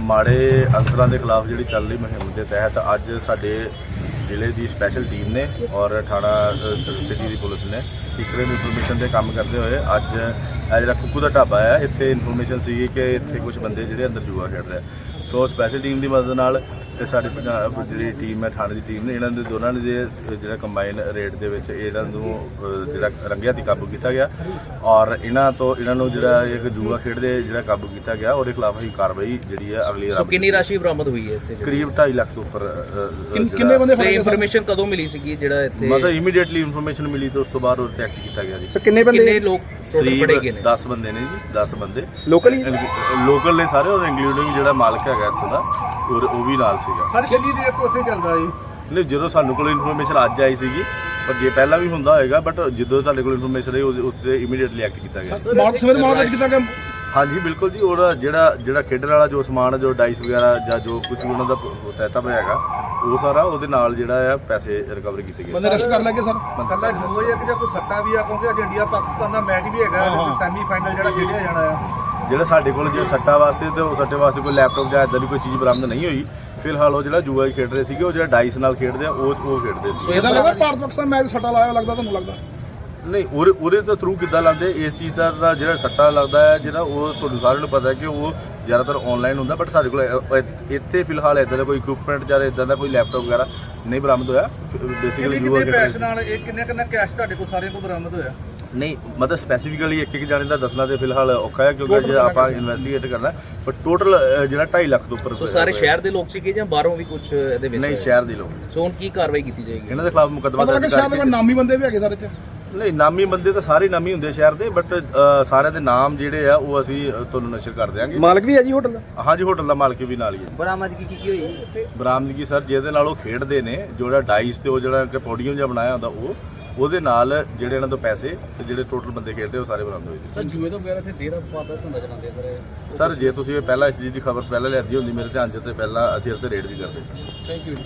ਮਾੜੇ ਅਨਸਰਾਂ ਦੇ ਖਿਲਾਫ ਜਿਹੜੀ ਚੱਲ ਰਹੀ ਮੁਹਿੰਮ ਦੇ ਤਹਿਤ ਅੱਜ ਸਾਡੇ ਜ਼ਿਲ੍ਹੇ ਦੀ ਸਪੈਸ਼ਲ ਟੀਮ ਨੇ ਔਰ ਥਾਣਾ ਸਿਟੀ ਦੀ ਪੁਲਿਸ ਨੇ ਸੀਕ੍ਰੇਟ ਇਨਫੋਰਮੇਸ਼ਨ ਤੇ ਕੰਮ ਕਰਦੇ ਹੋਏ ਅੱਜ ਇਹ ਜਿਹੜਾ ਕੁੱਕੂ ਦਾ ਢਾਬਾ ਹੈ, ਇੱਥੇ ਇਨਫੋਰਮੇਸ਼ਨ ਸੀ ਕਿ ਇੱਥੇ ਕੁਝ ਬੰਦੇ ਜਿਹੜੇ ਅੰਦਰ ਜੂਆ ਖੇਡ ਰਹੇ ਆ। ਸੋ ਸਪੈਸ਼ਲ ਟੀਮ ਦੀ ਮਦਦ ਨਾਲ ਤੇ ਸਾਡੀ ਪੰਜਾਬ ਜਿਹੜੀ ਟੀਮ ਹੈ ਥਾਣੇ ਦੀ ਟੀਮ ਨੇ ਇਹਨਾਂ ਦੇ ਦੋਨਾਂ ਨੇ ਜੇ ਜਿਹੜਾ ਕੰਬਾਈਨ ਰੇਟ ਦੇ ਵਿੱਚ ਇਹਨਾਂ ਨੂੰ ਜਿਹੜਾ ਰੰਗਿਆ ਦੀ ਕਾਬੂ ਕੀਤਾ ਗਿਆ ਔਰ ਇਹਨਾਂ ਤੋਂ ਇਹਨਾਂ ਨੂੰ ਜਿਹੜਾ ਇੱਕ ਜੂਆ ਖੇਡਦੇ ਜਿਹੜਾ ਕਾਬੂ ਕੀਤਾ ਗਿਆ ਉਹਦੇ ਖਿਲਾਫ ਹੀ ਕਾਰਵਾਈ ਜਿਹੜੀ ਹੈ ਅਗਲੀ ਸੋ ਕਿੰਨੀ ਰਾਸ਼ੀ ਬਰਾਮਦ ਹੋਈ ਹੈ ਇੱਥੇ ਕਰੀਬ 2.5 ਲੱਖ ਤੋਂ ਉੱਪਰ ਕਿੰਨੇ ਬੰਦੇ ਸੋ ਫੜੇ ਇਨਫੋਰਮੇਸ਼ਨ ਕਦੋਂ ਮਿਲੀ ਸੀਗੀ ਜਿਹੜਾ ਇੱਥੇ? ਮਤਲਬ ਇਮੀਡੀਏਟਲੀ ਇਨਫੋਰਮੇਸ਼ਨ ਮਿਲੀ ਤੇ ਉਸ ਤੋਂ ਬਾਅਦ ਉਹ ਤੇ ਐਕਟ ਕੀਤਾ ਗਿਆ ਜੀ। ਸਰ ਕਿੰਨੇ ਕਿੰਨੇ ਬੰਦੇ ਲੋਕ ਟੋਟਲ ਫੜੇ ਗਏ ਨੇ। 10 ਬੰਦੇ ਨੇ ਜੀ 10 ਬੰਦੇ। ਲੋਕਲ ਹੀ? ਲੋਕਲ ਨੇ ਸਾਰੇ ਔਰ ਇੰਕਲੂਡਿੰਗ ਜਿਹੜਾ ਮਾਲਕ ਹੈਗਾ ਇੱਥੋਂ ਦਾ ਔਰ ਉਹ ਵੀ ਨਾਲ ਸੀਗਾ। ਸਰ ਕਿੰਨੀ ਦੇਰ ਤੋਂ ਉੱਥੇ ਚੱਲਦਾ ਜੀ? ਨਹੀਂ ਜਦੋਂ ਸਾਨੂੰ ਕੋਲ ਇਨਫੋਰਮੇਸ਼ਨ ਅੱਜ ਆਈ ਸੀਗੀ ਪਰ ਜੇ ਪਹਿਲਾਂ ਵੀ ਹੁੰਦਾ ਹੋਏਗਾ ਬਟ ਜਦੋਂ ਸਾਡੇ ਕੋਲ ਇਨਫੋਰਮੇਸ਼ਨ ਆਈ ਉਹਦੇ ਉੱਤੇ ਇਮੀਡੀਏਟਲੀ ਐਕਟ ਕੀਤਾ ਗਿਆ। ਮਾਰਕ ਸਵੇਰ ਮਾਰਕ ਕਿਤਾ ਕਿ ਹਾਂਜੀ ਬਿਲਕੁਲ ਜੀ ਉਹਦਾ ਜਿਹੜਾ ਜਿਹੜਾ ਖੇਡਣ ਵਾਲਾ ਜੋ ਸਮਾਨ ਜੋ ਡਾਈਸ ਵਗੈਰਾ ਜਾਂ ਜੋ ਕੁਝ ਵੀ ਉਹਨਾਂ ਦਾ ਸੈਟਅਪ ਹੈਗਾ ਉਹ ਸਾਰਾ ਉਹਦੇ ਨਾਲ ਜਿਹੜਾ ਆ ਪੈਸੇ ਰਿਕਵਰ ਕੀਤੇ ਗਏ। ਬੰਦੇ ਰੈਸਟ ਕਰ ਲੱਗੇ ਸਰ? ਕੱਲਾ ਜੂਆ ਹੀ ਹੈ ਕਿ ਜਾਂ ਕੋਈ ਸੱਟਾ ਵੀ ਆ ਕਿਉਂਕਿ ਅੱਜ ਇੰਡੀਆ ਪਾਕਿਸਤਾਨ ਦਾ ਮੈਚ ਵੀ ਹੈਗਾ ਸੈਮੀ ਫਾਈਨਲ ਜਿਹੜਾ ਖੇਡਿਆ ਜਾਣਾ ਆ। ਜਿਹੜਾ ਸਾਡੇ ਕੋਲ ਜੇ ਸੱਟਾ ਵਾਸਤੇ ਤੇ ਉਹ ਸੱਟੇ ਵਾਸਤੇ ਕੋਈ ਲੈਪਟਾਪ ਜਾਂ ਇਦਾਂ ਦੀ ਕੋਈ ਚੀਜ਼ ਬਰਾਮਦ ਨਹੀਂ ਹੋਈ ਫਿਲਹਾਲ ਉਹ ਜਿਹੜਾ ਜੂਆ ਹੀ ਖੇਡ ਰਹੇ ਸੀਗੇ ਉਹ ਜਿਹੜਾ ਡਾਈਸ ਨਾਲ ਖੇਡਦੇ ਆ ਉਹ ਉਹ ਖੇਡਦੇ ਸੀ ਇਹਦਾ ਲੱਗਦਾ ਭਾਰਤ ਪਾਕਿਸਤਾਨ ਮੈਚ ਸੱਟਾ ਲਾਇਆ ਲੱਗਦਾ ਤੁਹਾਨੂੰ ਲੱਗਦਾ? ਨਹੀਂ ਉਹਦੇ ਉਹਦੇ ਤੋਂ ਥਰੂ ਕਿੱਦਾਂ ਲਾਉਂਦੇ? ਚੀਜ਼ ਦਾ ਤਾਂ ਜਿਹੜਾ ਸੱਟਾ ਲੱਗਦਾ ਹੈ ਜਿਹੜਾ ਉਹ ਤੁਹਾਨੂੰ ਸਾਰਿਆਂ ਨੂੰ ਪਤਾ ਹੈ ਕਿ ਉਹ ਜ਼ਿਆਦਾਤਰ ਆਨਲਾਈਨ ਹੁੰਦਾ ਬਟ ਸਾਡੇ ਕੋਲ ਇ- ਇ- ਇੱਥੇ ਫਿਲਹਾਲ ਇਦਾਂ ਦਾ ਕੋਈ ਇਕਵਿਪਮੈਂਟ ਜਾਂ ਇਦਾਂ ਦਾ ਕੋਈ ਲੈਪਟਾਪ ਵਗੈਰਾ ਨਹੀਂ ਬਰਾਮਦ ਹੋਇਆ। ਬੇਸਿਕਲੀ ਕਿੰਨੇ ਪੈਸੇ ਸੀ ਨਾਲ ਇਹ ਕਿੰਨੇ ਕਿੰਨਾ ਕੈਸ਼ ਤੁਹਾਡੇ ਕੋਲ ਸਾਰਿਆਂ ਕੋਲ ਬਰਾਮਦ ਹੋਇਆ? ਨਹੀਂ ਮਤਲਬ ਸਪੈਸੀਫਿਕਲੀ ਇੱਕ ਇੱਕ ਜਾਣੇ ਦਾ ਦੱਸਣਾ ਤੇ ਫਿਲਹਾਲ ਔਖਾ ਹੈ ਕਿਉਂਕਿ ਜੇ ਆਪਾਂ ਇਨਵੈਸਟੀਗੇਟ ਕਰਨਾ ਪਰ ਟੋਟਲ ਜਿਹੜਾ 2.5 ਲੱਖ ਤੋਂ ਉੱਪਰ ਸੋ ਸਾਰੇ ਸ਼ਹਿਰ ਦੇ ਲੋਕ ਸੀਗੇ ਜਾਂ ਬਾਹਰੋਂ ਵੀ ਕੁਝ ਇਹਦੇ ਵਿੱਚ ਨਹੀਂ ਸ਼ਹਿਰ ਦੇ ਲੋਕ। ਸੋ ਹੁਣ ਕੀ ਕਾਰਵਾਈ ਕੀਤੀ ਜਾਏਗੀ? ਇਹਨਾਂ ਦੇ ਖਿਲਾਫ ਮੁਕੱਦਮਾ ਪਤਾ ਲੱਗਾ ਦਰਜ ਸ਼ਾਇਦ ਕੋਈ ਕਰਕੇ ਨਾਮੀ ਬੰਦੇ ਵੀ ਹੈਗੇ ਸਰ ਇੱਥੇ। ਨਹੀਂ ਨਾਮੀ ਬੰਦੇ ਤਾਂ ਸਾਰੇ ਨਾਮੀ ਹੁੰਦੇ ਸ਼ਹਿਰ ਦੇ ਬਟ ਸਾਰਿਆਂ ਦੇ ਨਾਮ ਜਿਹੜੇ ਆ ਉਹ ਅਸੀਂ ਤੁਹਾਨੂੰ ਨਸ਼ਰ ਕਰ ਦਿਆਂਗੇ। ਮਾਲਕ ਵੀ ਹੈ ਜੀ ਹੋਟਲ ਦਾ? ਹਾਂਜੀ ਹੋਟਲ ਦਾ ਮਾਲਕ ਵੀ ਨਾਲ ਹੀ ਹੈ। ਬਰਾਮਦਗੀ ਕੀ ਕੀ ਹੋਈ? ਬਰਾਮਦਗੀ ਸਰ ਜਿਹਦੇ ਨਾਲ ਉਹ ਖੇਡਦੇ ਨੇ ਜਿਹੜਾ ਡਾਈਸ ਤੇ ਉਹ ਜਿਹੜਾ ਕਿ ਪੋਡੀਅਮ ਜਿਹਾ ਬਣਾਇਆ ਹੁੰਦਾ ਉਹ ਉਹਦੇ ਨਾਲ ਜਿਹੜੇ ਇਹਨਾਂ ਤੋਂ ਪੈਸੇ ਤੇ ਜਿਹੜੇ ਟੋਟਲ ਬੰਦੇ ਖੇਡਦੇ ਉਹ ਸਾਰੇ ਬਰਾਮਦ ਹੋਏ ਸਰ ਜੂਏ ਤੋਂ ਬਗੈਰ ਇੱਥੇ ਦੇਰ ਬਾਅਦ ਦਾ ਧੰਦਾ ਚਲਾਉਂਦੇ ਸਰ ਸਰ ਜੇ ਤੁਸੀਂ ਇਹ ਪਹਿਲਾਂ ਇਸ ਚੀਜ਼ ਦੀ ਖਬਰ ਪਹਿਲਾਂ ਲਿਆਦੀ ਹੁੰਦੀ ਮੇਰੇ ਧਿਆਨ 'ਚ ਤੇ ਪਹਿਲਾਂ ਅਸੀਂ ਇਸ ਤੇ ਰੇਡ ਵੀ ਕਰਦੇ। Thank you